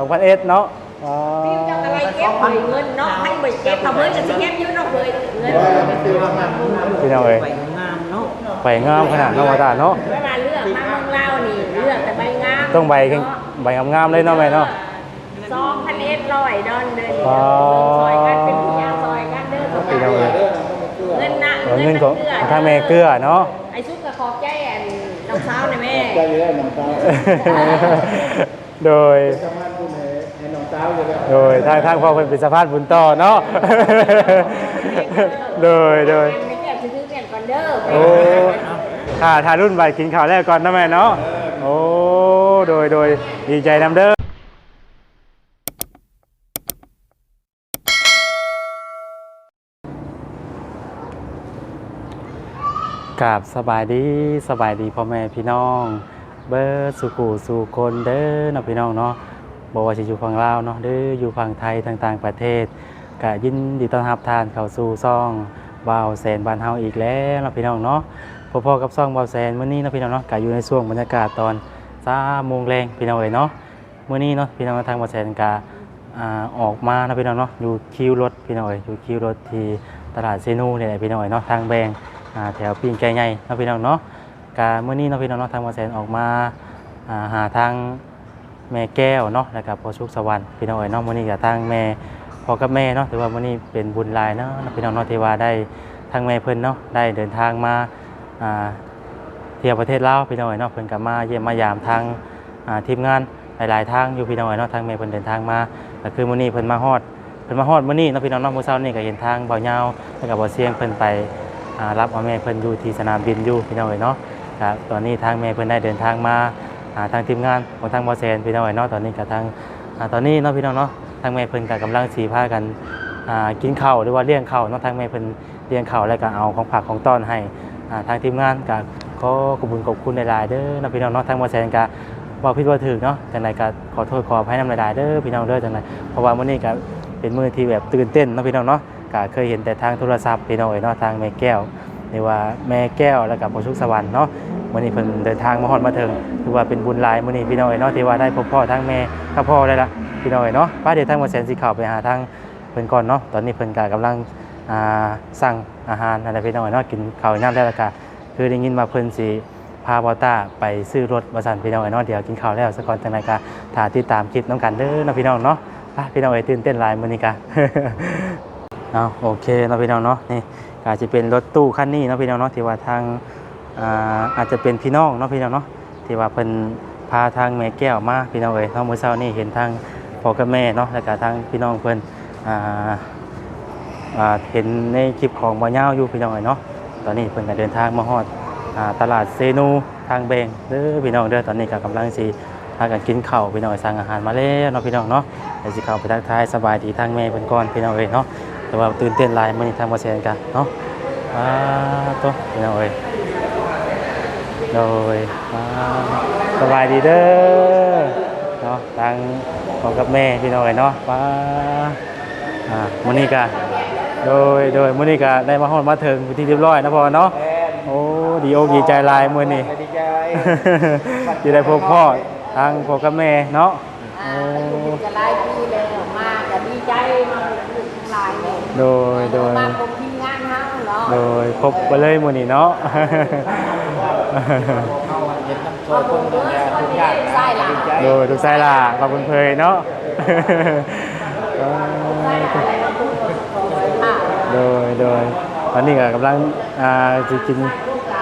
สองพันเอ็ดเนาะอ๋อพี่จะอะไรเก็บเลยเงินเนาะให้ไปเก็บเอาเงินจะสิเก็บอยืนเอาเลยเงินพี่น้องเอ้ยไปงามเนาะไปงามขนาดน้องวาตาเนาะเวลาเลือกมาเมืองลาวนี่เลือกแต่ใบงามต้องใบแข็งใบงามๆเลยเนาะแม่เนาะสองพันเอ็ดร้อยดอนเดินอ๋อ ซอยกันเป็นพี่ยาซอยกันเด้อตรงพี่น้องเอ้ยเงินนะเอาเงินของทางแม่เกลือเนาะ ไอ้ชุดกระขอบใจอันน้องสาวนะแม่ใจอยู่แล้วน้องสาวโดยท โดยทางทางพ่อเป็นเป็นสะพานบุญต่อเนาะโดยโดยไม่เก็บซื้อเปลี่ยนก่อนเด้อโอ้ถ้าถ้ารุ่นใบกินข้าวแรกก่อนนะแม่เนาะโอ้โดยโดยดีใจนำเด้อกราบสบายดีสบายดีพ่อแม่พี่น้อง เบิร์ดสุกูสู่คนเด้อเนาะพี่น้องเนาะ บอกว่าจะอยู่ฝั่งลาวเนาะเด้ออยู่ฝั่งไทยต่างๆประเทศกะยินดีต้อนรับทานเข้าสู่ซ่องวาวแสนบ้านเฮาอีกแล้วเนาะพี่น้องเนาะพอๆกับซ่องวาวแสนมื้อนี้เนาะพี่น้องเนาะกะอยู่ในช่วงบรรยากาศตอน3โมงแรงพี่น้องเอ้ยเนาะมื้อนี้เนาะพี่น้องทางวาวแสนกะอ่าออกมาเนาะพี่น้องเนาะอยู่คิวรถพี่น้องเอ้ยอยู่คิวรถที่ตลาดเซนูนี่แหละพี่น้องเอ้ยเนาะทางแบงอ่าแถวปีนไก่ใหญ่เนาะพี่น้องเนาะกาเมื่อนี้เนาะพี่น้องเนาะทางมาแสนออกมาอ่าหาทาง แม่แก้วเนาะแล้วก็พอชุกสวรรค์พี่น้องเอ๋ยเนาะมื่อนี้กับทางแม่พ่อกับแม่เนาะถือว่ามื่อนี้เป็นบุญหลายเนาะพี่น้องเนาะที่ว่าได้ทางแม่เพิ่นเนาะได้เดินทางมาอ่าเที่ยวประเทศลาวพี่น้องเอ๋ยเนาะเพิ่นก็มาเยี่ยมมายามทางอ่าทีมงานหลายๆทางอยู่พี่น้องเอ๋ยเนาะทางแม่เพิ่นเดินทางมาก็คือมื่อนี้เพิ่นมาฮอดเพิ่นมาฮอดมื่อนี้เนาะพี่น้องเนาะมื้อเช้านี่ก็เห็นทางเบาเหยาวแล้วก็บ่เสียงเพิ่นไปรับเอาแม่เพิ่นอยู่ที่สนามบินอยู่พี่น้องเอ๋ยเนาะครับตอนนี้ทางแม่เพิ่นได้เดินทางมา ทางทีมงานของทางบอแซนพี่น้องเอ๋ยเนาะตอนนี้กับทางตอนนี้เนาะพี่น้องเนาะทางแม่เพิ่นก็กำลังสีพากันกินข้าวหรือว่าเลี้ยงข้าวเนาะทางแม่เพิ่นเลี้ยงข้าวแล้วก็เอาของผักของต้อนให้ทางทีมงานก็ขอขอบคุณขอบคุณหลายเด้อเนาะพี่น้องเนาะทางบอแซนก็บอกพี่ว่าถึกเนาะจังไดก็ขอโทษขออภัยนำลายเด้อพี่น้องเด้อจังไดเพราะว่ามื้อนี้ก็เป็นมื้อที่แบบตื่นเต้นเนาะพี่น้องเนาะก็เคยเห็นแต่ทางโทรศัพท์พี่น้องเอ๋ยเนาะทางแม่แก้วเรียกว่าแม่แก้วแล้วกับพอชุกสวรรค์เนาะ วันนี้เพิ่นเดินทางมาฮอดมาถึงถือว่าเป็นบุญหลายมื้อนี้พี่น้อยเนาะที่ว่าได้พบพ่อทั้งแม่กับพ่อได้ละพี่น้อยเนาะป้าเดี๋ยวทางมาแสนสิเข้าไปหาทางเพิ่นก่อนเนาะตอนนี้เพิ่นก็กำลังอ่าสั่งอาหารอะไรพี่น้อยเนาะกินข้าวน้ำได้ล้วก็คือได้ยินมาเพิ่นสิพาบอต้าไปซื้อรถมาสั่นพี่น้องเอ๋ยเนาะเดี๋ยวกินข้าวแล้วสักก่อนจังไดก็ถ้าติดตามคลิปน้องกันเด้อเนาะพี่น้องเนาะพี่น้องเอ๋ยตื่นเต้นลายมื้อนี้กะเอาโอเคเนาะพี่น้องเนาะนี่ก็อาจจะเป็นรถตู้คันนี้เนาะพี่น้องเนาะที่ว่าทาง อาอาจจะเป็นพี่น้องเนาะพี่น้องเนาะที่ว่าเพิ่นพาทางแม่แก้วมาพี่น้องเอ้ยเนาะมื้อเช้านี้เห็นทางพ่อกับแม่เนาะแล้วก็ทางพี่น้องเพิ่นอ่าอ่าเห็นในคลิปของบ่ยาวอยู่พี่น้องเอ้ยเนาะตอนนี้เพิ่นก็เดินทางมาฮอดอ่าตลาดเซนูทางเบงเด้อพี่น้องเด้อตอนนี้ก็กำลังสิพากันกินข้าวพี่น้องเอ้ยสั่งอาหารมาแล้วเนาะพี่น้องเนาะเดี๋ยวสิเข้าไปทักทายสบายดีทางแม่เพิ่นก่อนพี่น้องเอ้ยเนาะแต่ว่าตื่นเต้นหลายมื่อนี้ทางมาแชร์กันเนาะอ่าตัวพี่น้องเอ้ย โดยอ่าสบายดีเด้อเนาะทางของกับแม่พี่น้องเอ้ยเนาะป้าอ่ามื่อนี้กันโดยโดยมื่อนี้ก็ได้มาฮอดมาถึงเป็นที่เรียบร้อยนะพ่อเนาะโอ้ดีอกดีใจหลายมื่อนี้ดีใจจะได้พบพ่อทางพ่อกับแม่เนาะอ่าจะไล่พี่เลยมากจะดีใจมากหลายเลยโดยโดยมาผมทีมงานเฮาเนาะโดยพบไปเลยมื่อนี้เนาะ เข้าเย็นน้ำช่วยคนดูแลทุกอย่างดีใจโดยทุกสายล่ะขอบคุณเพยเนาะโดยโดยตอนนี้ก็กำลังอ่าจะกิน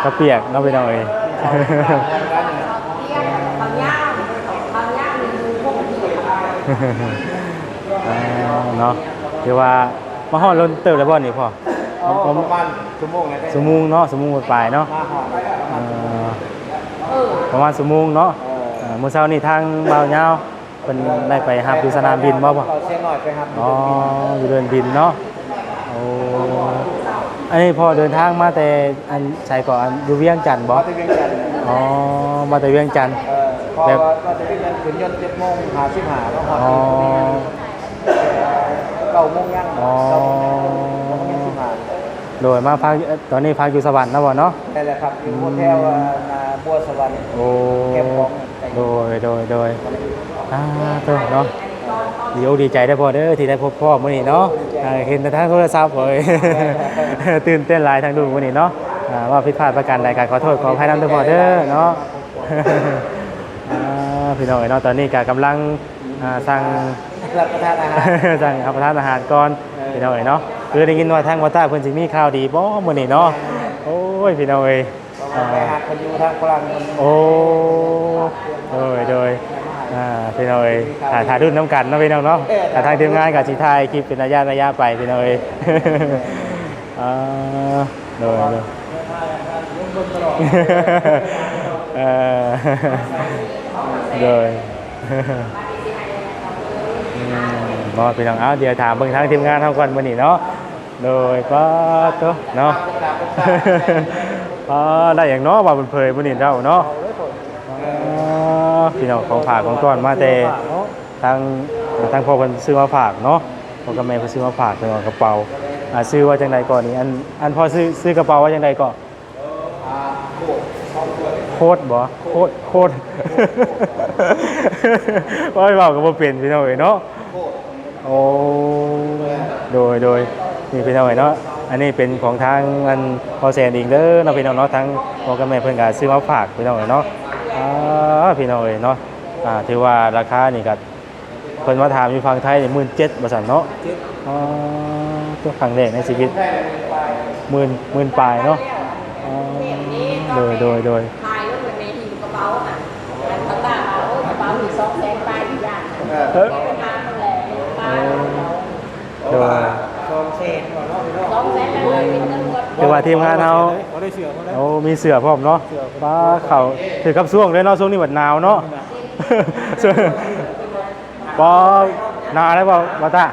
ข้าวเปียกเนาะไปหน่อยบางย่างบางย่างมีพวกนี้อ่าเนาะคือว่ามาฮอดรถเติบแล้วบ่นี่พ่อ ประมาณชั่วโมงแล้วสมุงเนาะสมุงปลายๆเนาะ มาหอดเอ่อเออ ประมาณสมุงเนาะเอ่อมื้อเช้านี่ทางบ่าวยาวเพิ่นได้ไปรับอยู่สนามบินบ่บ่เราเสียหน่อยไปครับอ๋ออยู่เดินบินเนาะโอ้อันนี้พอเดินทางมาแต่อันใช้ก่อนอยู่เวียงจันทน์บ่มาที่เวียงจันทร์อ๋อมาแต่เวียงจันทน์เออพอมาที่เวียงจันทร์ขึ้นยนต์เจ็ดโมงหาสิบหาต้องหอดอ๋อเก้าโมงยังอ๋อ โดยมาพักเอ่อตอนนี้พักอยู่สวรรค์นะบ่เนาะนี่แหละครับอยู่โฮเทลอ่านาบัวสวรรค์โอ้เก็บของโดยโดยโดยอ่าตัวเนาะดีอกดีใจได้อพอเด้อที่ได้พบพ่อมื้อนี้เนาะอ่าเห็นแต่ทางโทรศัพท์เอ้ยตื่นเต้นหลายทางดูมื้อนี้เนาะอ่าว่าผิดพลาดประการใดก็ขอโทษขออภัยนำเด้อพ่อเด้อเนาะอ่าพี่น้องเอ้ยเนาะตอนนี้ก็กำลังอ่าสั่งรับประทานอาหารสั่งรับประทานอาหารก่อนพี่น้องเอ้ยเนาะ คือได้ยินว่าทางวัดใต้เพิ่นสิมีข่าวดีบ่มื้อนี้เนาะโอ้ยพี่น้องเอ้ยเพราะว่าไปหาคนอยู่ทางฝรั่งคนโอ้โดยโดยอ่าพี่น้องเอ้ยถ่ายถ่ายรุ่นน้ำกันเนาะพี่น้องเนาะแต่ทางทีมงานกับสีไทยคลิปเป็นระยะระยะไปพี่น้องเอ้ยอ่าโดยโดยยุ่งเบิ่งตลอดเออโดยอืมบ่พี่น้องเอาเดี๋ยวถามเบิ่งทางทีมงานเฮาก่อนมื้อนี้เนาะ โดยป้าตัวเนาะอ่าได้อย่างเนาะว่าเพิ่นเผยมื้อนี้เจ้าเนาะอ๋อพี่น้องของฝากของต้อนมาแต่ทางทางพ่อเพิ่นซื้อมาฝากเนาะพ่อกับแม่เพิ่นซื้อมาฝากเป็นกระเป๋าอ่าซื้อว่าจังไดก่อนนี่อันอันพ่อซื้อซื้อกระเป๋าว่าจังไดก่อนโคตรบ่โคตรโคตรว่าให้เว้าก็บ่เป็นพี่น้องเอ้ยเนาะโอ้โดยโดย นี่พี่น้องเอ้ยเนาะอันนี้เป็นของทางอันพอแซนเองเด้อเนาะพี่น้องเนาะทางพ่อกับแม่เพิ่นก็ซื้อมาฝากพี่น้องเอ้ยเนาะอ่าพี่น้องเอ้ยเนาะอ่าถือว่าราคานี่ก็เพิ่นมาถามอยู่ฝั่งไทยนี่17,000บ่ซั่นเนาะอ๋อตัวครั้งแรกในชีวิตหมื่นหมื่นปลายเนาะอ๋อโดยโดยโดยถ่ายรูปในทีกระเป๋าอะอันเขาตาเอาโอ้ยกระเป๋ามีสองแสนปลายอยู่ย่านเออแกไปหาคนแหละปลายโดย เกือว่าทีมงานเฮาเขาได้เสือาได้ โอ้มีเสือพร้อมเนาะฟ้าเขาถือกับช่วงเลยเนาะช่วงนี้บัดหนาวเนาะ ปอหนาได้บ่บ่ตา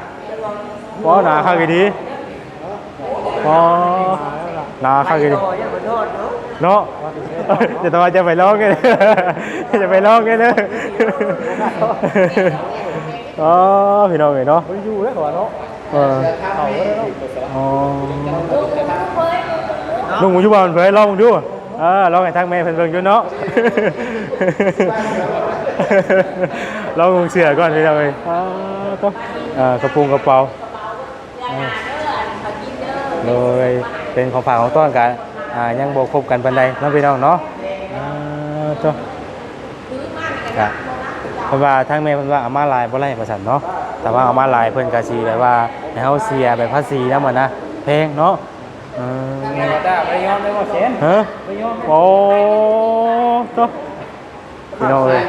ปอหนาคักอีดีปอหนาคักอีดีเนาะเดี๋ยวตอนจะไปร้องกันจะไปร้องกันเลยอ๋อพี่น้องเอ๋ยเนาะไปอยู่แล้วก่าะเออเขาก็ได้เนาะอ๋อลูกเคยลุงอยู่บ้านเผยลองดูเห้ทางแม่เพิ่นเบิ่งอเนาะ ลองเสือก่อนพี่น้องเอ๋ยอ๋อต้องเอ่อกระโปุงกระเป๋าอย่าหาเด้อเขากินเด้อโดยเป็นของฝากของต้อนกันอ่ายังบ่ครบกันปานใดเนาะพี่น้องเนาะอ่าตัวซื้อมากันครับเพราะว่าทางแม่เพิ่นว่าเอามาลายบ่ไล่ประสันเนาะ แต่ว่าเอามาลายเพิ่นก็สิแบบว่าให้เฮาเสียแบบภาษีนำมันนะแพงเนาะเออแม่ได้ไปย้อนได้ว่าเซนฮะไปย้อนโอ้ตัวพี่น้องเอ้ย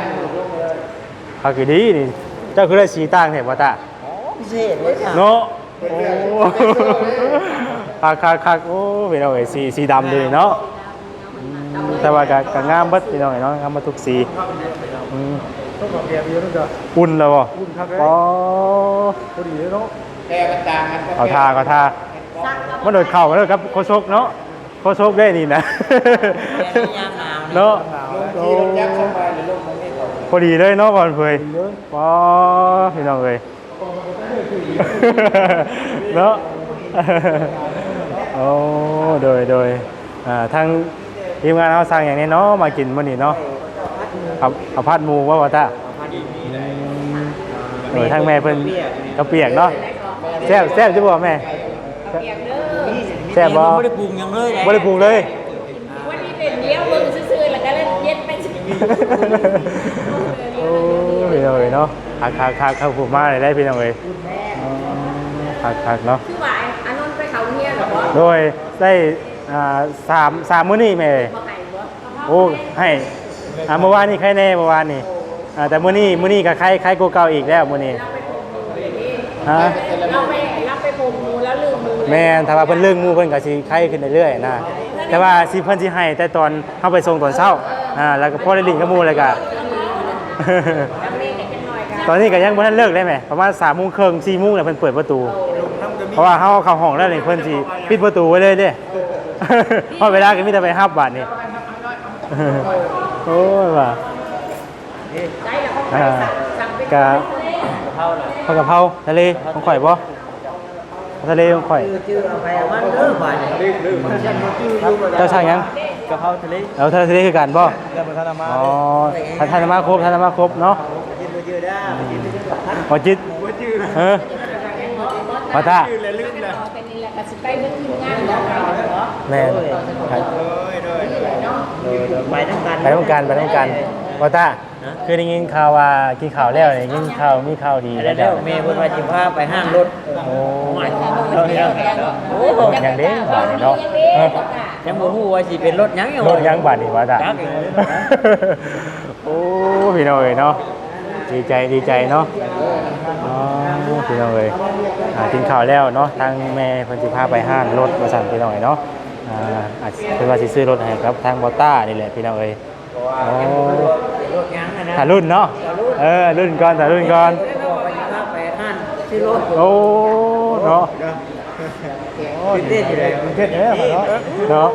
คักอีดีนี่เจ้าคือได้สีต่างแท้บ่ตาพิเศษเลยค่ะเนาะโอ้คักคักคักโอ้พี่น้องเอ้ยสีสีดำเลยเนาะอืมแต่ว่าก็ก็งามเบิดพี่น้องเอ้ยเนาะงามเบิดทุกสีอืม ต้องกับเบียร์อยู่นู่นจ้ะอุ่นแล้วบ่อุ่นครับเลยอ๋อพอดีเลยเนาะแกมันต่างกันเอาทาก็ทามันโดดเข่ากันเลยครับโคชกเนาะโคชกได้นี่นะเนาะลงที่รถยักษ์เข้าไปหรือลงตรงนี้ก่อนพอดีเลยเนาะบอลเพยป้อพี่น้องเลยเนาะโอ้โดยโดยอ่าทางทีมงานเขาสั่งอย่างนี้เนาะมากินมื้อนี้เนาะ เอาเอาพัดหมูว่าวะตาโดยทางแม่เพิ่นกระเปียกเนาะแซ่บแซ่บจะบอกแม่เปียกเด้อแซ่บบ่ไม่ได้ปรุงยังเลยบ่ได้ปรุงเลยวันนี้เป็นเดียวมึงซื่อๆแล้วก็เล่นเย็นไปสิโอ้พี่น้องเอ้ยเนาะคักคักคักเข้าผูมาเลยได้พี่น้องเอ้ยอ๋อคักคักเนาะคือว่าอานนท์ไปเขาเฮียเหรอบ่โดยได้อ่าสามสามมื้อนี้แม่เอ้ยบ่ให้บ่โอ้ให้ อ่าเมื่อวานนี่ใครแน่เมื่อวานนี่อ่าแต่มื้อนี้มื้อนี้ก็ใครใครกว่าเก่าอีกแล้วมื้อนี้เราไปพรมมูเลยนี่ฮะ เราไปเราไปพรมมูแล้วลืมมูเลยแม่นถ้าว่าเพิ่นเรื่องหมู่เพิ่นก็สิใครขึ้นเรื่อยๆนะ แต่ว่าสิเพิ่นสิให้แต่ตอนเฮาไปส่งตอนเช้าอ่าแล้วก็พอได้ลิ้นกับหมู่เลยก็จำเล่นกันหน่อยกันตอนนี้ก็ยังบ่ทันเลิกได้ไหมประมาณ3:30 4:00นแล้วเพิ่นเปิดประตู เพราะว่าเขาเข้าห้องแล้วนี่เพิ่นสิปิดประตูไว้เลยเด้ เพราะเวลาก็มีแต่ไปฮับบาทนี่ โอ้ยว่าได้แล้วเขาไปอ่าสั่งสั่งไปกะเท่าไหร่ข้าวกะเพราทะเลของข่อยบ่ทะเลของข่อย ชื่อเอาไปมันเด้อบ่ายเจ้าช่างยังกะเพราทะเลเอาทะเลคือกันบ่เดี๋ยวไปทานมาอ๋อท่านท่านมาครบท่านมาครบเนาะกินบ่เยอะได้กินบ่เยอะพัดบ่จิตเออว่าถ้าเป็นนี่แหละก็สิไปเบิ่งทีมงานแล้วไปเนาะแม่นครับนี่แหละเนาะเออเดี๋ยวไปทั้งกันไปต้องการไปต้องการว่าตาคือได้ยินข่าวว่ากินข้าวแล้วได้ยินข่าวมีข่าวดีแล้วเดี๋ยวเมย์เพิ่นว่าสิพาไปห้างรถโอ้เราเนี่ยโอ้อย่างเด้บาดนี่เนาะเออยังบ่ฮู้ว่าสิเป็นรถหยังอยู่รถยังบาดนี่ว่าตาจักอยู่โอ้พี่น้องเอ้ยเนาะดีใจดีใจเนาะอ๋อพี่น้องเอ้ยอ่ากินข้าวแล้วเนาะทางแม่เพิ่นสิพาไปห้างรถมาสั่นพี่น้องเอ้ยเนาะ อ่าอาจสิเพิ่นว่าสิซื้อรถให้ครับทางบอต้านี่แหละพี่น้องเอ้ยโอ้รถหยังอะนะถ่ายรุ่นเนาะเออรุ่นก่อนถ่ายรุ่นก่อนบอกว่าสิพาไปห้างซื้อรถโอ้เนาะตื่นเต้นอยู่เลยเทศเนี่ยเนาะเนาะ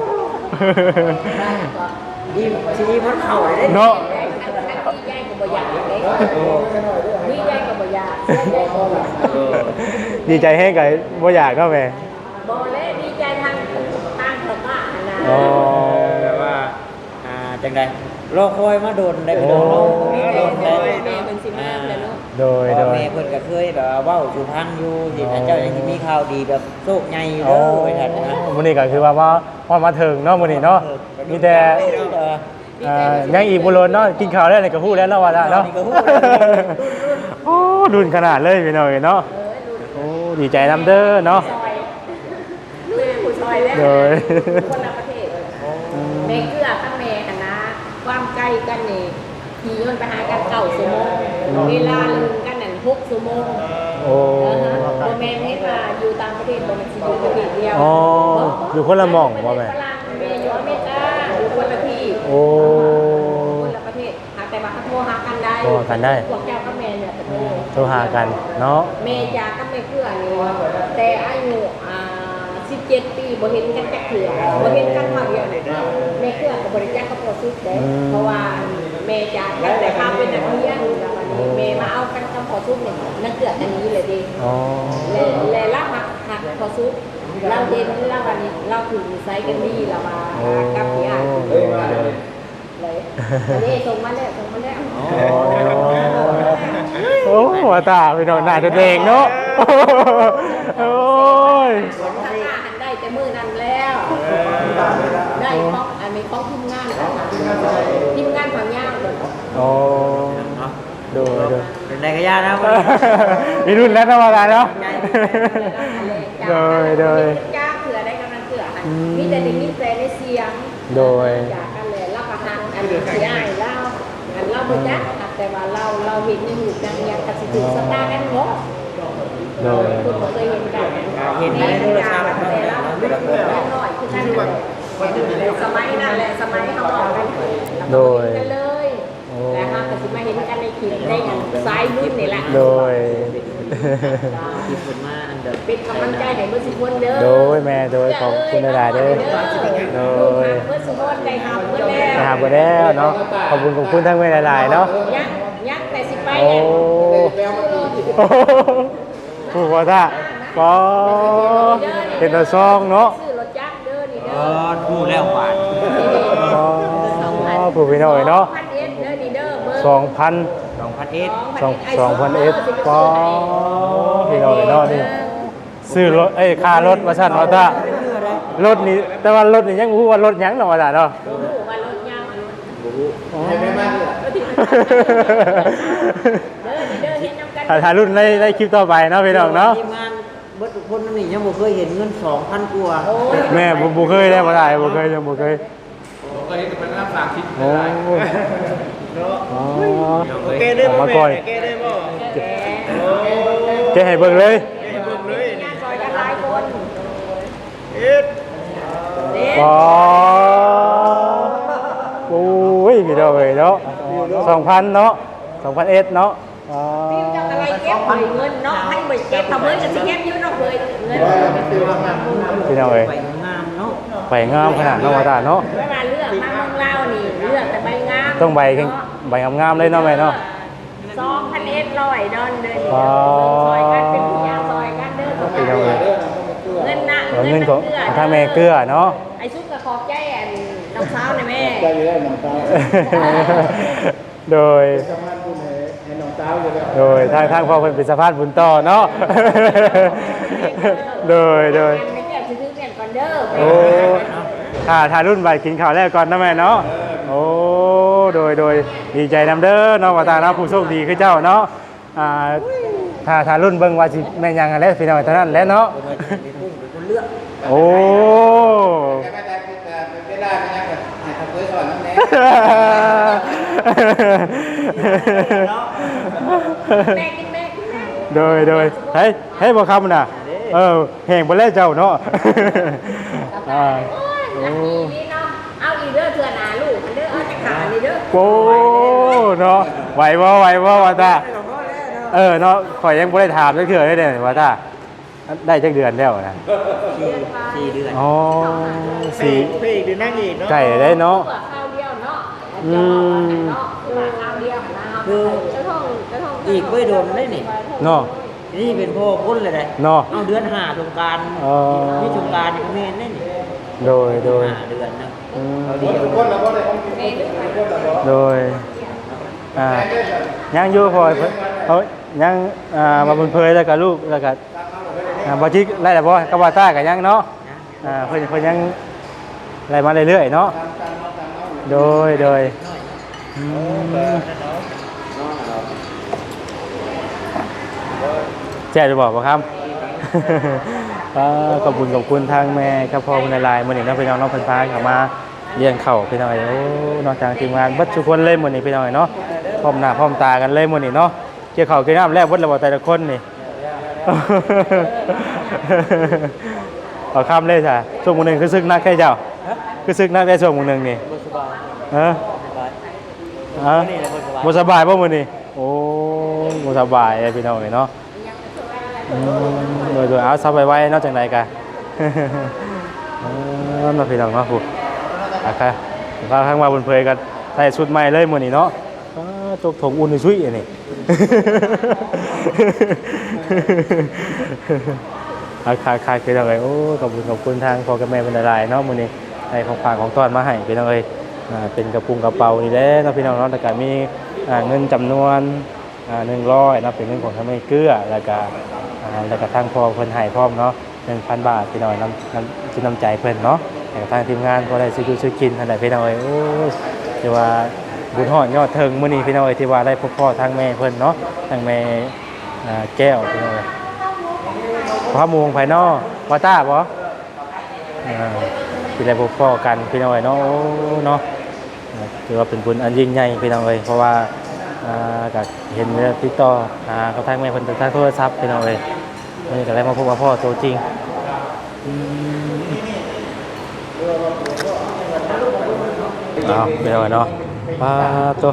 ดีชีวิตมันเข้าเลยเด้เนาะอันที่ใหญ่ก็บ่อยากเด้นี่ใหญ่ก็บ่อยากใหญ่ก็บ่อยากดีใจแห้งกับบ่อยากเข้า อ๋อ แบบว่าอ่าจังไดรอคอยมาโดนได้ไปโดนเนาะโดนได้ แม่เป็นสิมาแล้วเนาะโดยเพโดราะยแม่เพิ่นก็เคยแบบว่าเว้าสู่พังอยู่สิท่านเจ้ายังสิมีข่าวดีแบบโชคใหญ่อยู่โอ้เด้อไว้ท่านนะมื้อนี้ก็คือว่าว่าว่ามาถึงเนาะมื้อนี้เนาะ มีแต่เออ เอ่อยังอีกบ่ล้นเนาะ กินข้าวแล้วนี่ก็ฮู้แล้วเนาะว่าละเนาะนี่ก็ฮู้แล้ว โอ้รุ่นขนาดเลยพี่น้องเอ้ยเนาะ โอ้ ดีใจนํเด้อเนาะ ซอยแม่ผู้ซอยแล้วโดย คนละประเทศเลย แม่เกลือข้างแม่หันนะความใกล้กันนี่ขี่ย้อนไปหากันเก่าชั่วโมงเวลาลืมกันนั่นหกชั่วโมงโอ้โบแมนให้มาอยู่ต่างประเทศโบแมนสิอยู่ประเทศเดียวอ๋ออยู่คนละหม่องว่าแม่ฝรั่งแม่อยู่อเมริกาอยู่คนละที่โอ้คนละประเทศหาแต่ว่าเขาโทรหากันได้โทรหากันได้พวกเจ้ากับแม่เนี่ยจะโทรโทรหากันเนาะแม่ยากับแม่เกลือนี่แต่อายุ อ่า17ปีบ่เห็นกันจักเถื่อบ่เห็นกันเท่าเดียวเลยแม่เกลือกับบริจาคกับพอสุดเด้เพราะว่าแม่ยากันแต่ข้ามเป็นนักเรียนแล้ววันนี้แม่มาเอากันกับพอสุดเนี่ยนักเกลืออันนี้เลยดิอ๋อและและเราหักหักพอสุดเราเห็นเราวันนี้เราถือไซส์กันดีเรามากับพี่อ่านเลยอันี่ส่งมาแล้วส่งมาแล้วโอ้ว่าตาพี่น้องหน้าตัวเองเนาะโอ้ย ผลทางงานได้แต่มือนั้นแล้ว ได้ของอันนี้ของทีมงานนะคะทีมงานผังย่างเลย โอ้ดูดูเป็นไรก็ยานะมีรุ่นแล้วธรรมดาเนาะโดยโดยจ้าเผื่อได้กำลังเผื่อค่ะมีแต่ได้ยินแต่ในเสียงโดยจากกันเลยเล่าประหันอันนี้สีอ้ายเล่าอันเล่าบุญจักแต่ว่าเราเราเห็นในหูดังยังกระสิถึงสตาร์กันงงโดยคุณเคยเห็นกันเห็นในโทรศัพท์แต่เราไม่ได้เปิดหน่อยคือนั่นเลยสมัยนั้นแหละสมัยเขาบอกกันกันเลยแล้วฮะก็สิมา เห็นกันในคลิปได้อย่างสายรุ่นนี่แหละโดยที่เพิ่นมาอันเดิมเป็นกำลังใจให้เมื่อสิคนเด้อโดยแม่โดยขอบคุณหลายๆเด้อโดยเมื่อสิคนได้ทำเมื่อแล้วนะครับก็แล้วเนาะขอบคุณขอบคุณทั้งแม่หลายๆเนาะยักยักแต่สิไปโอ้เนี่ยผู้ว่าท่าก็เป็นตาซองเนาะซื้อรถจักรเด้อนี่เอเด้อ อพูดแล้วหวานอ๋อผู้พี่น้อยเนาะ พันเอ็ดเด้อนี่ เด้อเบอร์สองพัน2,000เอสสองสองพันเอสก็พี่น้อยเนาะนี่ซื้อรถเอ้ยค่ารถมาสั่นว่าท่ารถนี่แต่ว่ารถนี่ยังบ่รู้ว่ารถหยังเนาะว่าท่าเนาะรู้ว่ารถยาวให้แม่มาเด้อนี่เด้อเห็นน้ำกันถ้าถ่ายรุ่นในในคลิปต่อไปเนาะพี่น้องเนาะทีมงานเบิดทุกคนนั่นนี่ยังบ่เคยเห็นเงิน2,000กว่าโอ้ยแม่บ่บ่เคยได้บ่ได้บ่เคยยังบ่เคยผมก็เห็นเป็นน้ำฝากคิดโอ้ อ๋อโอเคได้มาก่อนโอเคได้บ่แกแกให้เบิ่งเลยให้เบิ่งเลยงานซอยกันหลายคนเอ็ดเด้อ๋อโอ้ยพี่น้องเอ้ยเนาะ2,000เนาะ2,000เอสเนาะอ๋อพี่จังอะไรเก็บไว้เงินเนาะให้ไว้เก็บทำเงินจะสิเก็บอยู่เนาะเคยเงินพี่น้องเอ้ยไปงามเนาะไปงามขนาดเนาะว่าตาเนาะเวลาเลือกมาเมืองลาวนี่เลือกแต่ใบงามต้องใบแข็ง ใบงามๆเลยเนาะแม่เนาะ สองพันเอ็ดร้อยดอนเดินอ๋อ ซอยกันเป็นผู้ยาซอยกันเดินพี่น้องเอ้ยเงินนะเอาเงินของทางแม่เกลือเนาะ ไอ้ซุกกับขอบใจอันน้องสาวนี่แม่ใจอยู่ได้น้องตาโดยทำงานคุณให้น้องตาโดยทางทางพ่อเพิ่นเป็นสะพานบุญต่อเนาะ โดยโดย ไม่อยากซื้อเปลี่ยนก่อนเด้อโอ้ถ้าถ้ารุ่นใบกินข้าวแรกก่อนนะแม่เนาะ โอ้ โดยโดยดีใจนำเด้อเนาะว่าตาเนาะผู้โชคดีคือเจ้าเนาะอ่าถ้าถ้ารุ่นเบิ่งว่าสิแม่นยังกันแล้วพี่น้องเท่านั้นแหล้วเนาะเป็นกุ้งเป็นคนเลือกโอ้แค่ไม่ได้แต่ไม่ได้ไม่ยังให้ทำเพื่อสอนนั่นเองแม่กินแม่กินแม่ โดยโดยเฮ้ยเฮ้ยบ่คำน่ะเออแห่งบ่แล้วเจ้าเนาะ อ่า โอ้ยนี่เนาะเอ โอ้เนาะไหวบ่ไหวบ่ว่าตาเออเนาะข่อยยังบ่ได้ถามจักเทื่อเลยเด้ว่าตาได้จักเดือนแล้วนะสี่สี่เดือนอ๋อสี่พระเอกหรือนั่งเอกเนาะไก่ได้เนาะเพื่อข้าวเดียวเนาะอืมเนาะเพื่อข้าวเดียวนะคือจะท่องจะท่องอีกไม่โดนได้นี่เนาะนี่เป็นพ่อพ้นเลยนะเนาะเอาเดือนหาสงกรารอ๋อนี่สงกรารยังไม่เห็นได้นี่โดยโดยหาเดือนนะ โดยอ่ายังอยู่พอเขายังอ่ามาบุญเพยแล้วก็ลูกแล้วก็อ่าบ่จิกไล่แล้วบ่กับว่าต้าก็ยังเนาะอ่าเพิ่นเพิ่นยังไล่มาเรื่อยๆเนาะโดยโดยแจ้จะบอกว่าครับขอบคุณขอบคุณทางแม่ครับพ่อคุณลายๆมื้อนี้เนาะพี่น้องน้องเพิ่นพาเข้ามา เลี้ยงเข้าพี่น้องโอ้นอกจากทีมงานบัดทุกคนเลยมื้อนี้พี่น้องเนาะพร้อมหน้าพร้อมตากันเลยมื้อนี้เนาะเกี่ยวข้าวกินน้ำแล้วเบิดแล้วบ่แต่ละคนนี่เอาข้ามเลยจ้ะช่วงมือหนึ่งคือซึกนักแค่เจ้าคือซึกนักได้ช่วงมือหนึ่งนี่บสบายเออสบายฮะนี่แหละบสบายบ่สบายบ่มื้อนี้โอ้บ่สบายพี่น้องเอ้ยเนาะโดยโดยเอาซับไว้ๆนาะจังไดกะเออเนาพี่น้องเนาะผู้ อะค่ะก็ข้างมาบนเพยกันใส่ชุดใหม่เลยมื้อนี้เนาะอ้าตกถงอุ่นซุยอันนี้อาคาคาคืออะไรโอ้ขอบคุณขอบคุณทางพ่อกับแม่บรรดาลายเนาะมื้อนี้ให้ของฝากของต้อนมาให้พี่น้องเอ้ยเป็นกระปุงกระเป๋านี่แหละเนาะพี่น้องเนาะแล้วก็มีเงินจำนวนอ่า100เนะเป็นเงินของทางแม่เกลือแล้วก็อ่าแล้วก็ทางพ่อเพิ่นให้พร้อมเนาะ1,000บาทพี่น้องน้ำน้ำจิตน้ำใจเพิ่นเนาะ ทางทีมงานพอได้ซื้อซื้อกินทันใดพี่น้อยโอ้ยถือว่าบุญฮอดยอดเทิงมื้อนี้พี่น้อยที่ว่าได้พบพ่อทางแม่เพิ่นเนาะทางแม่แก้วพี่น้องเอ้ยพระมวงภายนอกวาต้าบ่อ่าพี่ได้พบพ่อกันพี่น้อยเนาะเนาะถือว่าเป็นบุญอันยิ่งใหญ่พี่น้อยเพราะว่าอ่าก็เห็นติดต่อเขาทางแม่เพิ่นทางโทรศัพท์พี่น้องเอ๋ยนนี้ก็ได้มาพบกับพ่อตัวจริง อืมเอาพี่น้องเอ๋ยเนาะปลาตัว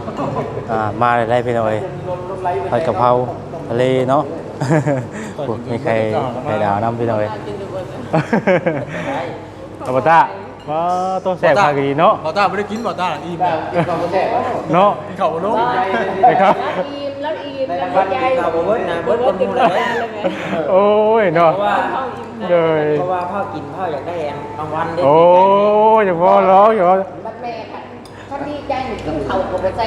อ่ามาได้พี่น้องเอ๋ยผัดกะเพราทะเลเนาะโอ้มีใครใครดาวน้ำพี่น้องเอ๋ยอวตารว้าต้องแสบคากดีเนาะบอต้าไม่ได้กินบอต้าอิ่มแล้วเนาะกินข้าวบ่ลงไปครับแล้วอีมแล้วอีมแล้วบ้านใหญ่กินข้าวบ่เบิดนะเบิดคนหมู่เลยโอ้ยเนาะเพราะว่าเลยเพราะว่าพ่อกินพ่ออยากได้แอนบางวันได้โอ้ยอย่าพอร้องอย่าพอบัดแม่ค่ะ ถ้าดีใจหนูกินเขาก็บ่ใส่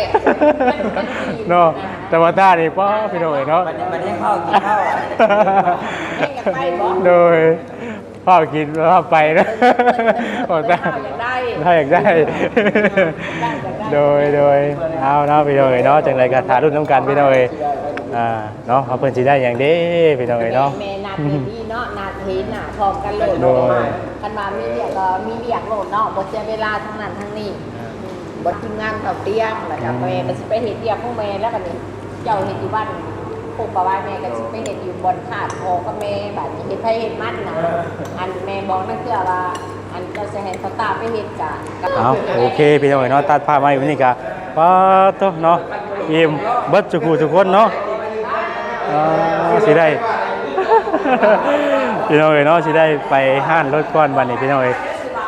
เนาะแต่ว่าต้านี่ป้าพี่น้องเอ๋ยเนาะ บัดนี้บัดนี้พ่อกินข้าวอะแม่กับไปบ่โดยพ่อกินแล้วไปนะโอ้ต้าอยากได้ถ้าอยากได้ โดยโดยเอาเนาะพี่น้องเอ๋ยเนาะจังไรก็ถ่ายรูปน้ำกันพี่น้องเอ๋ยอ่าเนาะเอาเพิ่นสิได้อย่างเดีพี่น้องเอ๋ยเนาะแม่นาทีนี้เนาะนาทีน่ะพร้อมกันโหลดโดยกันมามีเรียกก็มีเรียกโหลดเนาะบ่เสียเวลาทั้งนั้นทั้งนี้ บ่ทีมงานเขาเตรียมแล้วก็แม่ก็สิไปเฮ็ดเรียกของแม่แล้วบัดนี้เจ้าเฮ็ดอยู่บ้านปลูกปะว่าแม่ก็สิไปเฮ็ดอยู่บนขาดพอกับแม่บัดนี้เฮ็ดไผเฮ็ดมันนะอันแม่บอกนั่นคือว่าอันเจ้าสิให้เขาตาไปเฮ็ดกะเอาโอเคพี่น้องเอ๋ยเนาะตัดภาพมาอยู่นี่กะป้าโตเนาะอิ่มเบิดจุกูทุกคนเนาะอ่าสิได้พี่น้องเอ๋ยเนาะสิได้ไปห้านรถก้อนบัดนี้พี่น้องเอ๋ย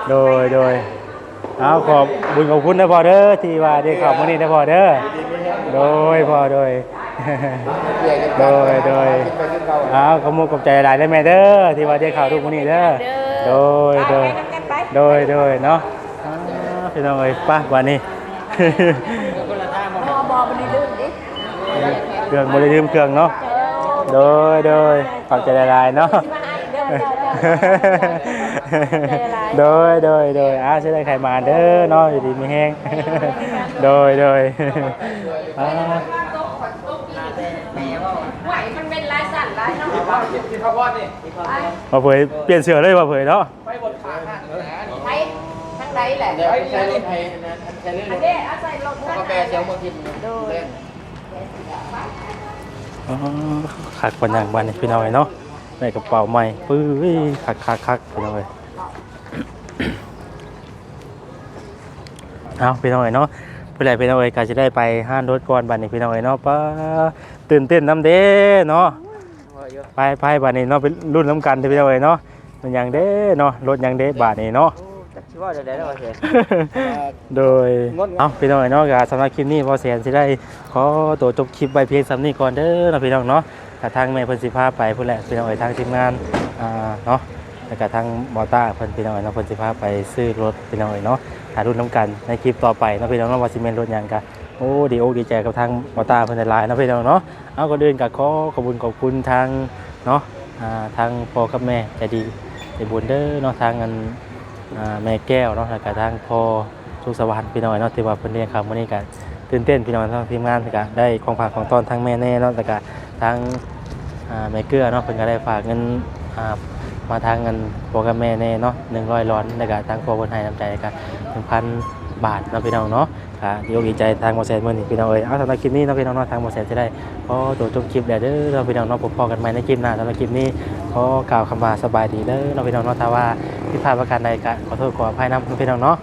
โดยโดย เอาขอบบุญขอบคุณนะพ่อเด้อที่ว่าได้เขับมื้อนี้นะพ่อเด้อโดยพ่อโดย โดยโดยเอาขอบคุณขอบใจหลายได้แม่เด้อที่ว่าได้ข่าวทุกมื้อนี้เด้อโดยโดยโดยโดยเนาะอ่าพี่น้องเอ้ยป้าวันนี้บอบอมันลื่นดิเรื่องบ่ได้ลืมเครื่องเนาะโดยโดยขอบใจหลายๆเนาะ มาให้เด้อเด้อเด้อโดยโดยโดยอ้าวช่วยได้ใครมาเด้อเนาะอยู่ดีมีแห้งโดยโดยอ่าไหวมันเป็นลายสั่นลายเนาะกินข้าวบอดนี่มาเผยเปลี่ยนเสื้อเลยมาเผยเนาะไปบนขาห้างเลยนะนี่ไปทางใดแหละเดี๋ยวใช้รถไทยนะใช้เรื่องอัรนถนี้อาศัยรถกาแฟเชียวเมื่อกี้เล่นอ๋อขักปัญญางบ้านนี่พี่น้อยเนาะในกระเป๋าใหม่ปื้ยคักคักคักพี่น้อย เอาพี่น้อยเนาะเพื่อไรพี่น้อยก็จะได้ไปห้านรถก่อนบ้านนี้พี่น้อยเนาะป้าตื่นเต้นน้ำเด้เนาะไปไปบาทนี้เนาะเป็นรุ่นน้ำกันที่พี่น้อยเนาะมันยังเด้เนาะรถยังเด้บาทนี้เนาะชื่อว่าะโดยเอาพี่น้อยเนาะก็สำหรับคลิปนี้พอเสียนสิได้ขอตัวจบคลิปไว้เพียงสำนี้ก่อนเด้อนะพี่น้องเนาะกระทางแม่พิ่นสิพาไปพุ่นแหละพี่น้องเอ้ยทางทีมงานอ่าเนาะแล้วก็ทางบอต้าพิ่นพี่น้องเอ้ยเนาะพิ่นสิพาไปซื้อรถพี่น้องเอ้ยเนาะ หารุ่นน้ำกันในคลิปต่อไปนะพี่น้องเนาะว่าสิแม่นรถยังกะโอ้ดีโอดีใจกับทางบอต้าเพิ่นหลายๆเนะพี่น้องเนาะเอาก็เดินกับขอขอบคุณขอบคุณทางเนาะทางพ่อกับแม่ใจดีใจบุญเด้อเนาะทางอันแม่แก้วเนาะแล้วก็ทางพ่อสุขสวัสดิ์พี่น้อยเนาะที่ว่าเพิ่นเรียกคำวันนี้ก็ตื่นเต้นพี่น้อยทั้งทีมงานแล้วก็ได้ของฝากของต้อนทั้งแม่แน่เนาะแล้วก็ทางแม่เกลือเนาะเพิ่นก็ได้ฝากเงินอ่า มาทางเงินพ่อกับแม่แน่เนาะ100ล้านแล้วก็ทางพ่อเพิ่นไทยน้ำใจกันหนึ่งพันบาทนะพี่น้องเนาะค่ะดีอกดีใจทางโมเสสเมื่อนี้พี่น้องเอ้ยเอาสำหรับคลิปนี้เนาะพี่น้องเนาะทางโมเสสจะได้ขอตัวจบคลิปแล้วเด้อเราพี่น้องเนาะพบพอกันใหม่ในคลิปหน้าสำหรับคลิปนี้ขอกล่าวคำว่าสบายดีเด้อเนาพี่น้องเนาะถ้าว่าผิดพลาดประการใดก็ขอโทษขออภัยนำพี่น้องเนาะ